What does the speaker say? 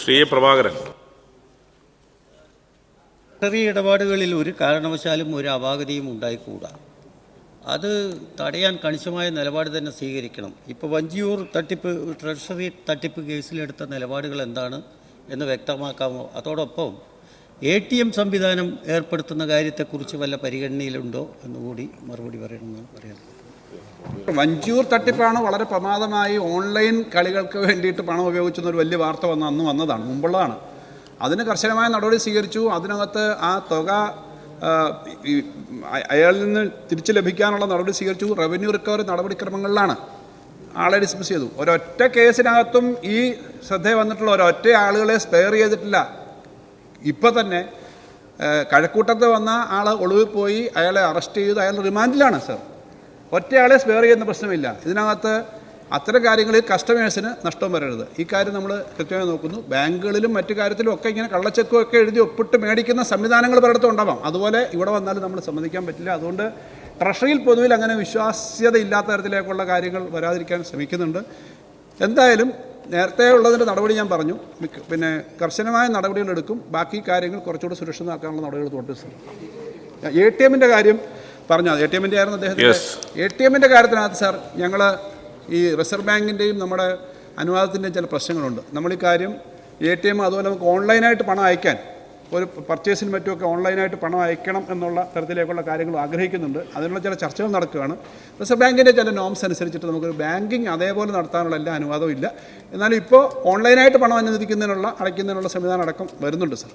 Shri Prabhakaran lottery ഇടപാടുകളിൽ ഒരു കാരണവശാലും ഒരു അപാകതയും ഉണ്ടായിക്കൂടാ. അത് തടയാൻ കണിശമായ നിലപാട് തന്നെ സ്വീകരിക്കണം. ഇപ്പോൾ വഞ്ചിയൂർ തട്ടിപ്പ് ട്രഷറി തട്ടിപ്പ് കേസിലെടുത്ത നിലപാടുകൾ എന്താണ് എന്ന് വ്യക്തമാക്കാമോ? അതോടൊപ്പം എ ടി എം സംവിധാനം ഏർപ്പെടുത്തുന്ന കാര്യത്തെക്കുറിച്ച് വല്ല പരിഗണനയിലുണ്ടോ എന്നുകൂടി മറുപടി പറയണമെന്ന് പറയാം വഞ്ചൂർ തട്ടിപ്പാണ് വളരെ പ്രമാദമായി ഓൺലൈൻ കളികൾക്ക് വേണ്ടിയിട്ട് പണം ഉപയോഗിച്ചെന്ന ഒരു വലിയ വാർത്ത വന്ന അന്ന് വന്നതാണ് മുമ്പുള്ളതാണ്. അതിന് കർശനമായ നടപടി സ്വീകരിച്ചു. അതിനകത്ത് ആ തുക അയാളിൽ നിന്ന് തിരിച്ചു ലഭിക്കാനുള്ള നടപടി സ്വീകരിച്ചു. റവന്യൂ റിക്കവറി നടപടിക്രമങ്ങളിലാണ് ആളെ ഡിസ്മിസ് ചെയ്തു. ഒരൊറ്റ കേസിനകത്തും ഈ ശ്രദ്ധ വന്നിട്ടുള്ള ഒരൊറ്റ ആളുകളെ സ്പെയർ ചെയ്തിട്ടില്ല. ഇപ്പം തന്നെ കഴക്കൂട്ടത്ത് വന്ന ആൾ ഒളിവിൽ പോയി അയാളെ അറസ്റ്റ് ചെയ്ത് അയാൾ റിമാൻഡിലാണ് സർ ഒറ്റയാളെ സ്പെയർ ചെയ്യുന്ന പ്രശ്നമില്ല. ഇതിനകത്ത് അത്തരം കാര്യങ്ങളിൽ കസ്റ്റമേഴ്സിന് നഷ്ടം വരരുത്. ഈ കാര്യം നമ്മൾ കൃത്യമായി നോക്കുന്നു. ബാങ്കുകളിലും മറ്റു കാര്യത്തിലും ഒക്കെ ഇങ്ങനെ കള്ളച്ചെക്കും ഒക്കെ എഴുതി ഒപ്പിട്ട് മേടിക്കുന്ന സംവിധാനങ്ങൾ പലയിടത്തും ഉണ്ടാവാം. അതുപോലെ ഇവിടെ വന്നാലും നമ്മൾ സമ്മതിക്കാൻ പറ്റില്ല. അതുകൊണ്ട് ട്രഷറിയിൽ പൊതുവിൽ അങ്ങനെ വിശ്വാസ്യത ഇല്ലാത്ത തരത്തിലേക്കുള്ള കാര്യങ്ങൾ വരാതിരിക്കാൻ ശ്രമിക്കുന്നുണ്ട്. എന്തായാലും നേരത്തെ ഉള്ളതിന്റെ നടപടി ഞാൻ പറഞ്ഞു. പിന്നെ കർശനമായ നടപടികൾ എടുക്കും. ബാക്കി കാര്യങ്ങൾ കുറച്ചുകൂടി സുരക്ഷിതമാക്കാനുള്ള നടപടികൾ സാർ എ ടി എമ്മിന്റെ കാര്യം പറഞ്ഞു? എ ടി എമ്മിന്റെ ആയിരുന്നു അദ്ദേഹത്തിന്റെ. എ ടി എമ്മിന്റെ കാര്യത്തിനകത്ത് സാർ ഞങ്ങൾ ഈ റിസർവ് ബാങ്കിന്റെയും നമ്മുടെ അനുവാദത്തിന്റെയും ചില പ്രശ്നങ്ങളുണ്ട്. നമ്മൾ ഈ കാര്യം എ ടി എം അതുപോലെ നമുക്ക് ഓൺലൈനായിട്ട് പണം അയക്കാൻ ഒരു പർച്ചേസിന് മറ്റുമൊക്കെ ഓൺലൈനായിട്ട് പണം അയക്കണം എന്നുള്ള തരത്തിലേക്കുള്ള കാര്യങ്ങൾ ആഗ്രഹിക്കുന്നുണ്ട്. അതിനുള്ള ചില ചർച്ചകൾ നടക്കുകയാണ്. റിസർവ് ബാങ്കിന്റെ ചില നോംസ് അനുസരിച്ചിട്ട് നമുക്ക് ബാങ്കിങ് അതേപോലെ നടത്താനുള്ള എല്ലാ അനുവാദവും ഇല്ല. എന്നാലും ഇപ്പോൾ ഓൺലൈനായിട്ട് പണം അനുവദിക്കുന്നതിനുള്ള അടയ്ക്കുന്നതിനുള്ള സംവിധാനം അടക്കം വരുന്നുണ്ട് സാർ.